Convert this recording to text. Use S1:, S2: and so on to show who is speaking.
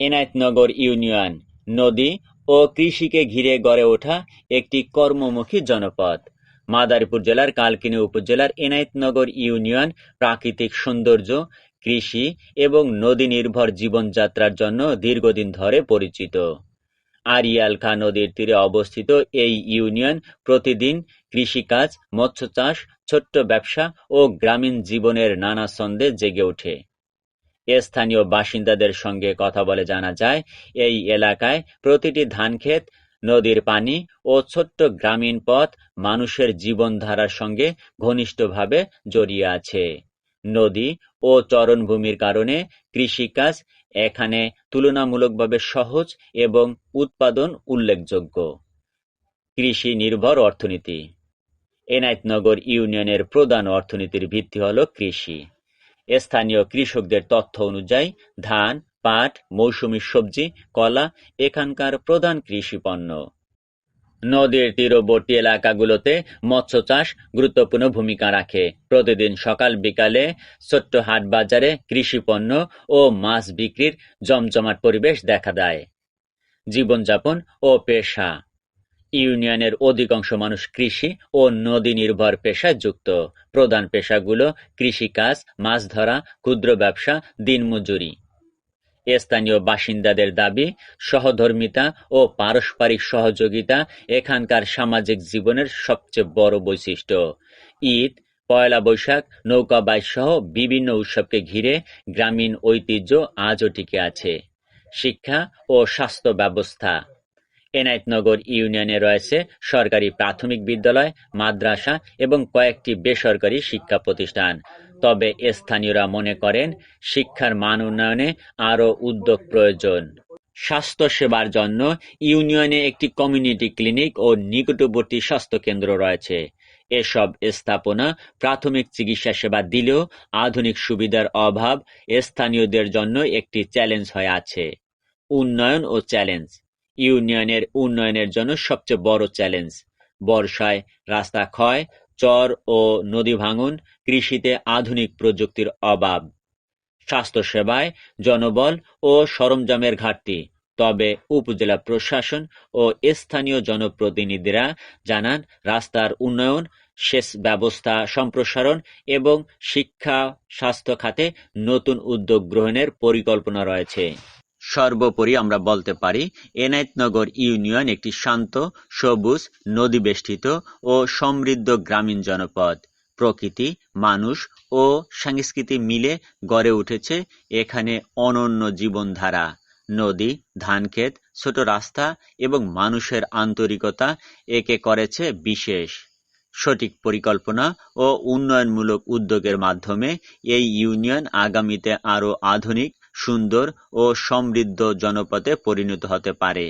S1: Enayetnagar union নদী ও কৃষিকে ঘিরে গড়ে ওঠা একটি কর্মমুখী জনপদ। মাদারীপুর জেলার কালকিনি উপজেলার এনায়েতনগর ইউনিয়ন প্রাকৃতিক সৌন্দর্য, কৃষি এবং নদী নির্ভর জীবনযাত্রার জন্য দীর্ঘদিন ধরে পরিচিত। আরিয়াল খা নদীর তীরে অবস্থিত এই ইউনিয়ন প্রতিদিন কৃষিকাজ মৎস্য চাষ ছোট্ট ব্যবসা ও গ্রামীণ জীবনের নানা ছন্দে জেগে ওঠে। স্থানীয় বাসিন্দাদের সঙ্গে কথা বলে জানা যায়, এই এলাকায় প্রতিটি ধানক্ষেত, নদীর পানি ও ছোট্ট গ্রামীণ পথ মানুষের জীবনধারার সঙ্গে ঘনিষ্ঠভাবে জড়িয়ে আছে। নদী ও চরণভূমির কারণে কৃষিকাজ এখানে তুলনামূলকভাবে সহজ এবং উৎপাদন উল্লেখযোগ্য। কৃষি নির্ভর অর্থনীতি। এনায়েতনগর ইউনিয়নের প্রধান অর্থনীতির ভিত্তি হল কৃষি। স্থানীয় কৃষকদের তথ্য অনুযায়ী, ধান, পাট, মৌসুমী সবজি, কলা এখানকার প্রধান কৃষি পণ্য। নদীর তীরবর্তী এলাকাগুলোতে মৎস্য চাষ গুরুত্বপূর্ণ ভূমিকা রাখে। প্রতিদিন সকাল বিকালে ছোট্ট হাট বাজারে কৃষি পণ্য ও মাছ বিক্রির জমজমাট পরিবেশ দেখা দেয়। জীবনযাপন ও পেশা। ইউনিয়নের অধিকাংশ মানুষ কৃষি ও নদী নির্ভর পেশায় যুক্ত প্রধান পেশাগুলো কৃষিকাজ, মাছ ধরা, ক্ষুদ্র ব্যবসা, দিনমজুরি। স্থানীয় বাসিন্দাদের দাবি, সহধর্মিতা ও পারস্পরিক সহযোগিতা এখানকার সামাজিক জীবনের সবচেয়ে বড় বৈশিষ্ট্য। ঈদ, পয়লা বৈশাখ, নৌকা বাইচ সহ বিভিন্ন উৎসবকে ঘিরে গ্রামীণ ঐতিহ্য আজও টিকে আছে। শিক্ষা ও স্বাস্থ্য ব্যবস্থা। এনায়েতনগর ইউনিয়নে রয়েছে সরকারি প্রাথমিক বিদ্যালয়, মাদ্রাসা এবং কয়েকটি বেসরকারি শিক্ষা প্রতিষ্ঠান। তবে স্থানীয়রা মনে করেন, শিক্ষার মান উন্নয়নে আরও উদ্যোগ প্রয়োজন। স্বাস্থ্যসেবার জন্য ইউনিয়নে একটি কমিউনিটি ক্লিনিক ও নিকটবর্তী স্বাস্থ্যকেন্দ্র রয়েছে। এসব স্থাপনা প্রাথমিক চিকিৎসা সেবা দিলেও আধুনিক সুবিধার অভাব স্থানীয়দের জন্য একটি চ্যালেঞ্জ হয়ে আছে। উন্নয়ন ও চ্যালেঞ্জ। ইউনিয়নের উন্নয়নের জন্য সবচেয়ে বড় চ্যালেঞ্জ। বর্ষায় রাস্তা ক্ষয়, চর ও নদী ভাঙন, কৃষিতে আধুনিক প্রযুক্তির অভাব। স্বাস্থ্যসেবায় জনবল ও সরঞ্জামের ঘাটতি। তবে উপজেলা প্রশাসন ও স্থানীয় জনপ্রতিনিধিরা জানান, রাস্তার উন্নয়ন, সেচ ব্যবস্থা সম্প্রসারণ এবং শিক্ষা, স্বাস্থ্য খাতে নতুন উদ্যোগ গ্রহণের পরিকল্পনা রয়েছে। সর্বোপরি আমরা বলতে পারি এনায়েতনগর ইউনিয়ন একটি শান্ত, সবুজ, নদীবেষ্টিত ও সমৃদ্ধ গ্রামীণ জনপদ। প্রকৃতি, মানুষ ও সংস্কৃতি মিলে গড়ে উঠেছে এখানে অনন্য জীবনধারা। নদী, ধানক্ষেত, ছোট রাস্তা এবং মানুষের আন্তরিকতা একে করেছে বিশেষ। সঠিক পরিকল্পনা ও উন্নয়নমূলক উদ্যোগের মাধ্যমে এই ইউনিয়ন আগামীতে আরও আধুনিক সুন্দর ও সমৃদ্ধ জনপদে পরিণত হতে পারে।